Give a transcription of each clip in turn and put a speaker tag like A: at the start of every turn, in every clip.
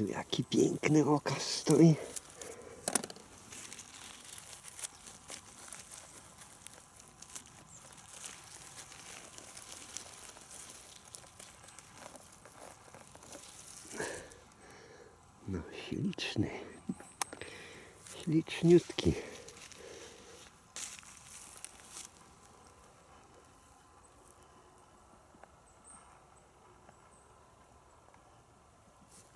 A: Tu jaki piękny okaz stoi. No śliczny. Śliczniutki.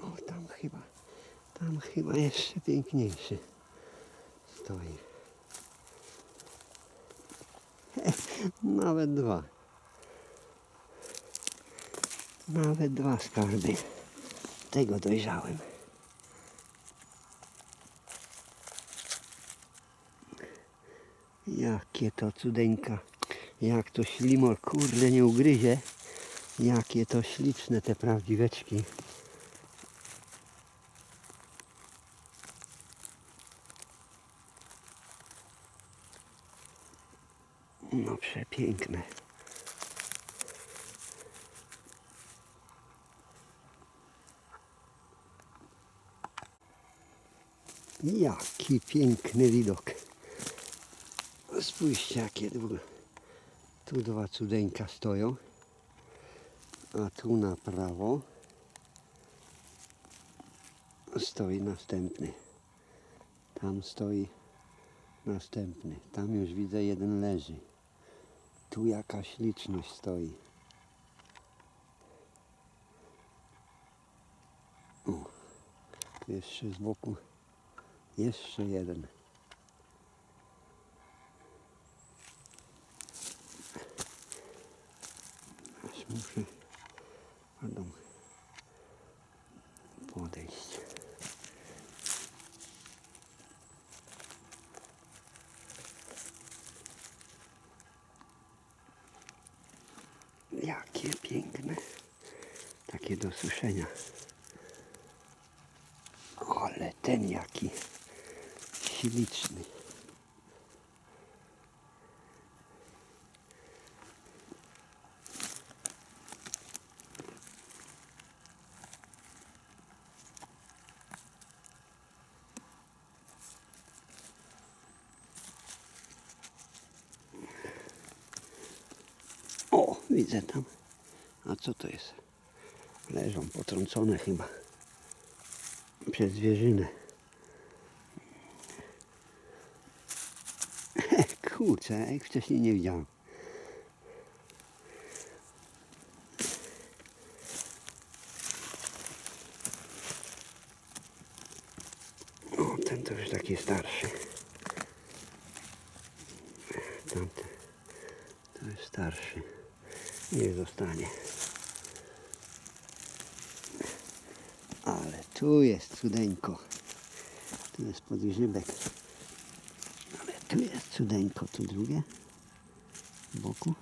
A: O, tam chyba, tam chyba jeszcze piękniejszy stoi. Nawet dwa. Nawet dwa skarby. Tego dojrzałem. Jakie to cudeńka. Jak to ślimor, kurde, nie ugryzie. Jakie to śliczne te prawdziweczki. No przepiękne. Jaki piękny widok. Spójrzcie jakie dwu- tu dwa cudeńka stoją. A tu na prawo stoi następny. Tam stoi następny. Tam już widzę jeden leży. Tu jaka śliczność stoi. Jeszcze z boku jeszcze jeden. Aż muszę pardon, podejść. Jakie piękne. Takie do suszenia. Ale ten jaki śliczny. O, widzę tam. A co to jest? Leżą potrącone chyba przez zwierzynę. Kurczę, jak wcześniej nie widziałem. O, ten to już taki starszy. Tamten to jest starszy. Niech zostanie. Ale tu jest cudeńko. Tu jest podgrzybek. Ale tu jest cudeńko. Tu drugie. Z boku.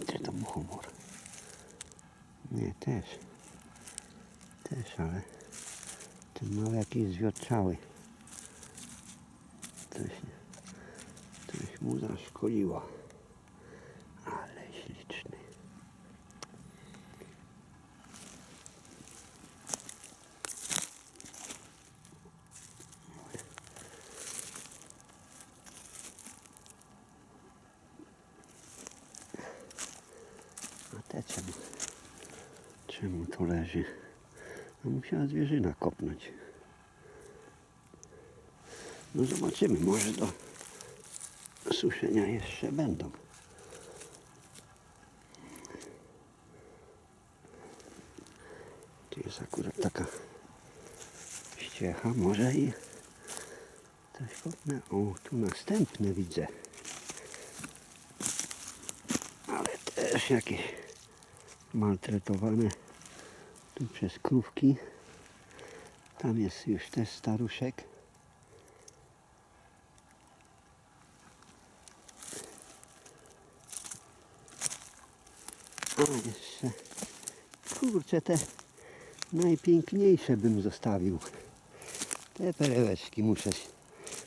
A: Gdzie to muchomor? Nie, też. Też, ale ten mały jakiś zwiotczały. Coś, coś mu zaszkoliło. Ale śliczny. A te czemu? Czemu to leży? No musiała zwierzyna kopnąć. No zobaczymy, może do suszenia jeszcze będą. Tu jest akurat taka ściecha, może i coś kopnę. O, tu następne widzę. Ale też jakieś maltretowane tu przez krówki. Tam jest już też staruszek. A jeszcze, kurczę, te najpiękniejsze bym zostawił. Te perełeczki muszę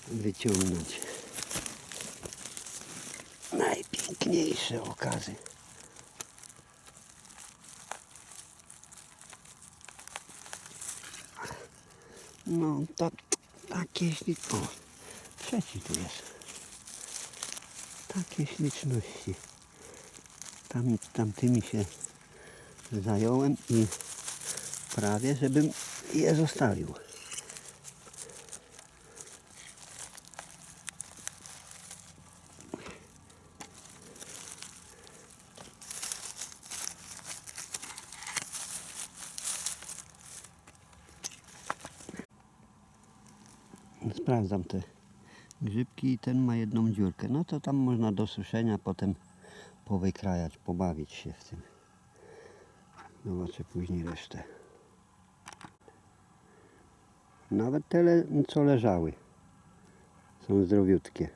A: wyciągnąć. Najpiękniejsze okazy. No to takie śli... O, trzeci tu jest. Takie śliczności. Tam, tamtymi się zająłem i prawie, żebym je zostawił. Sprawdzam te grzybki i ten ma jedną dziurkę. No to tam można do suszenia potem powykrajać, pobawić się w tym. Zobaczę później resztę. Nawet te, co leżały, są zdrowiutkie.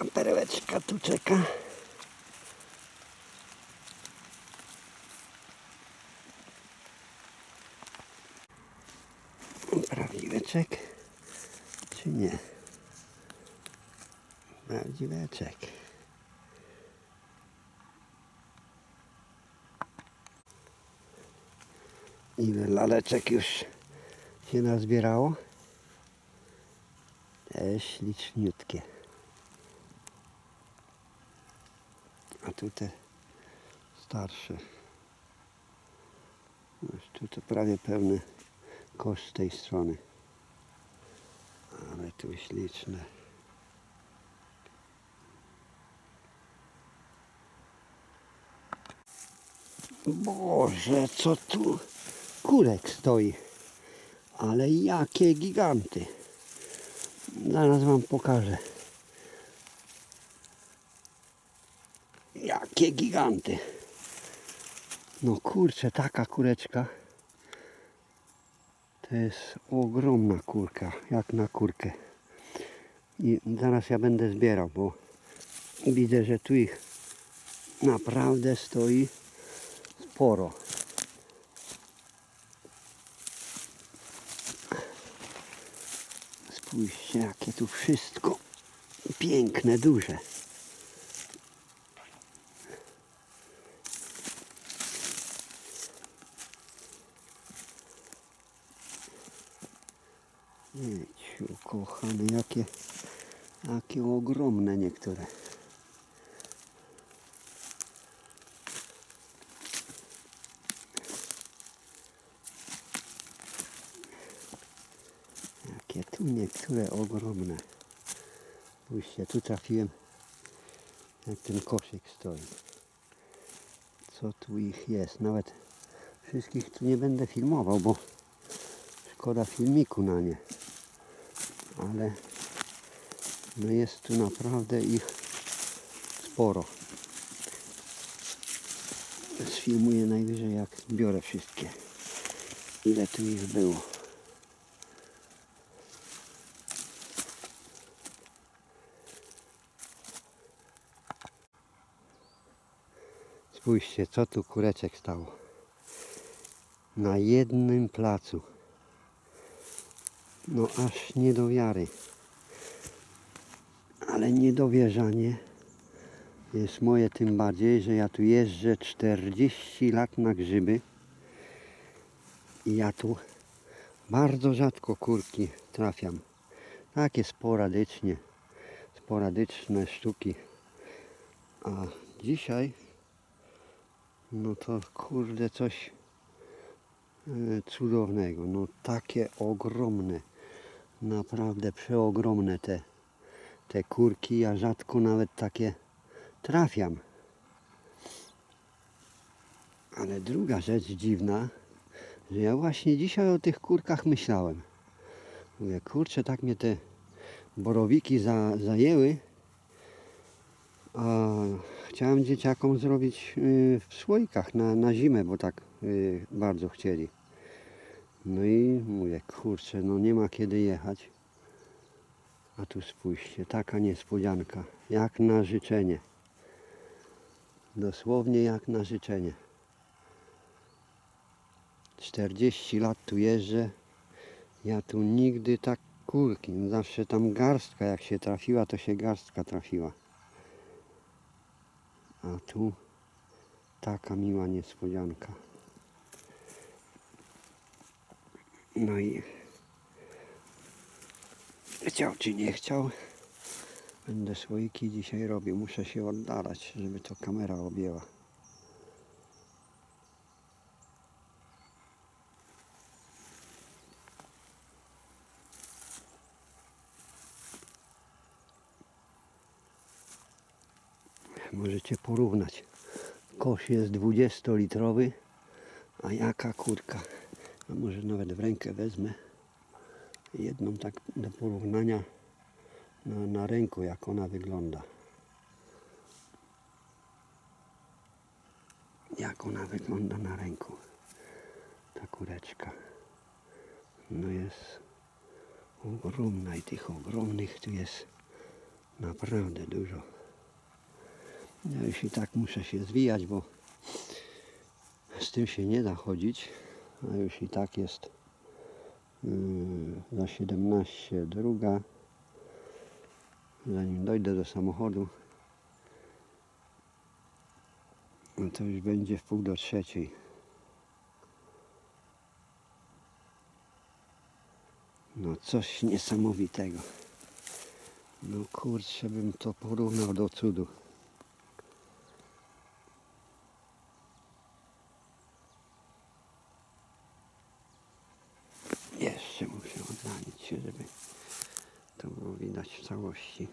A: Jaka perełeczka tu czeka. Prawdziweczek czy nie? Prawdziweczek. Ile laleczek już się nazbierało? Też śliczniutkie. A tu te starsze. Już tu to prawie pełny kosz z tej strony. Ale tu śliczne. Boże, co tu kurek stoi. Ale jakie giganty. Zaraz wam pokażę. Jakie giganty. No kurczę, taka kureczka. To jest ogromna kurka, jak na kurkę. I zaraz ja będę zbierał, bo widzę, że tu ich naprawdę stoi sporo. Spójrzcie, jakie tu wszystko piękne, duże. Jejciu, kochany, jakie, jakie ogromne niektóre. Jakie tu niektóre ogromne. Spójrzcie, tu trafiłem, jak ten koszyk stoi. Co tu ich jest? Nawet wszystkich tu nie będę filmował, bo szkoda filmiku na nie. Ale no jest tu naprawdę ich sporo. Sfilmuję najwyżej jak zbiorę wszystkie. Ile tu ich było. Spójrzcie, co tu kureczek stało. Na jednym placu. No aż nie do wiary. Ale niedowierzanie jest moje tym bardziej, że ja tu jeżdżę 40 lat na grzyby i ja tu bardzo rzadko kurki trafiam. Takie sporadycznie, sporadyczne sztuki. A dzisiaj no to kurde coś e, cudownego. No takie ogromne, naprawdę przeogromne te, te kurki. Ja rzadko nawet takie trafiam. Ale druga rzecz dziwna, że ja właśnie dzisiaj o tych kurkach myślałem. Mówię, kurczę, tak mnie te borowiki za, zajęły, a chciałem dzieciakom zrobić y, w słoikach na, na zimę, bo tak y, bardzo chcieli. No i mówię, kurczę, no nie ma kiedy jechać. A tu spójrzcie, taka niespodzianka, jak na życzenie. Dosłownie jak na życzenie. 40 lat tu jeżdżę. Ja tu nigdy tak Kurki, no zawsze tam garstka jak się trafiła, to się garstka trafiła. A tu taka miła niespodzianka. No i chciał czy nie chciał, będę słoiki dzisiaj robił. Muszę się oddalać, żeby to kamera objęła. Możecie porównać. Kosz jest 20-litrowy, a jaka kurka. A może nawet w rękę wezmę jedną tak do porównania na, na ręku, jak ona wygląda. Jak ona wygląda na ręku. Ta kureczka. No jest ogromna i tych ogromnych tu jest naprawdę dużo. Ja już i tak muszę się zwijać, bo z tym się nie da chodzić, a już i tak jest yy, za 17 druga. Zanim dojdę do samochodu, no to już będzie w pół do trzeciej. No coś niesamowitego. No kurczę, bym to porównał do cudu. Jeszcze muszę oddalić się, żeby to było widać w całości.